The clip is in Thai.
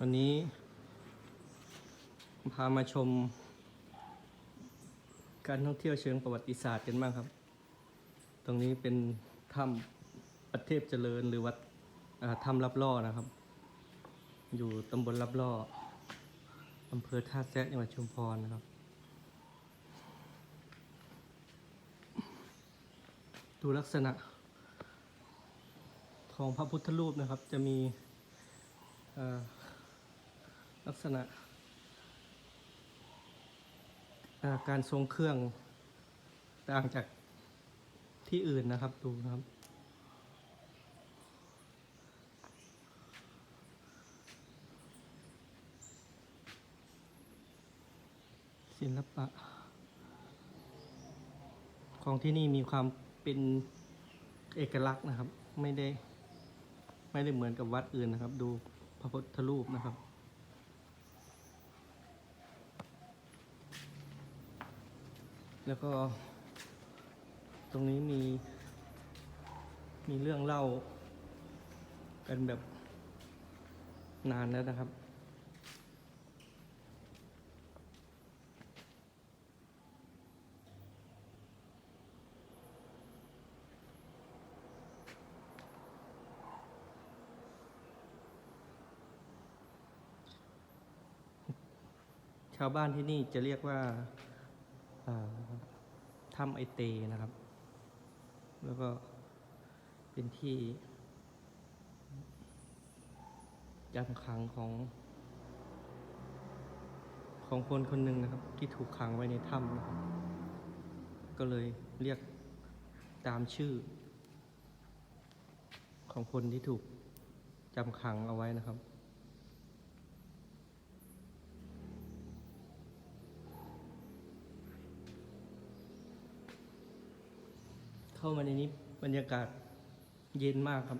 วันนี้ พามาชม การท่องเที่ยวเชิงประวัติศาสตร์กันบ้างครับ ตรงนี้เป็นถ้ำประเทศเจริญหรือวัดถ้ำรับล่อนะครับ อยู่ตำบลรับล่ออำเภอท่าแซะจังหวัดชุมพรนะครับ ดูลักษณะของพระพุทธรูปนะครับ จะมี ลักษณะการทรงเครื่องต่างจากที่อื่นนะครับดูนะครับ ศิลปะ ของที่นี่มีความเป็นเอกลักษณ์นะครับ ไม่ได้ ไม่ได้เหมือนกับวัดอื่นนะครับ ดูพระพุทธรูปนะครับ แล้วก็ ตรงนี้มี มีเรื่องเล่า กันแบบนานแล้วนะครับ ชาวบ้านที่นี่จะเรียกว่าอ่า ถ้ำไอเตนะครับ แล้วก็เป็นที่จำขังของ ของคนคนหนึ่งนะครับ ที่ถูกขังไว้ในถ้ำนะครับ ก็เลยเรียกตามชื่อ ของคนที่ถูกจำขังเอาไว้นะครับ เข้ามาในนี้บรรยากาศเย็นมากครับ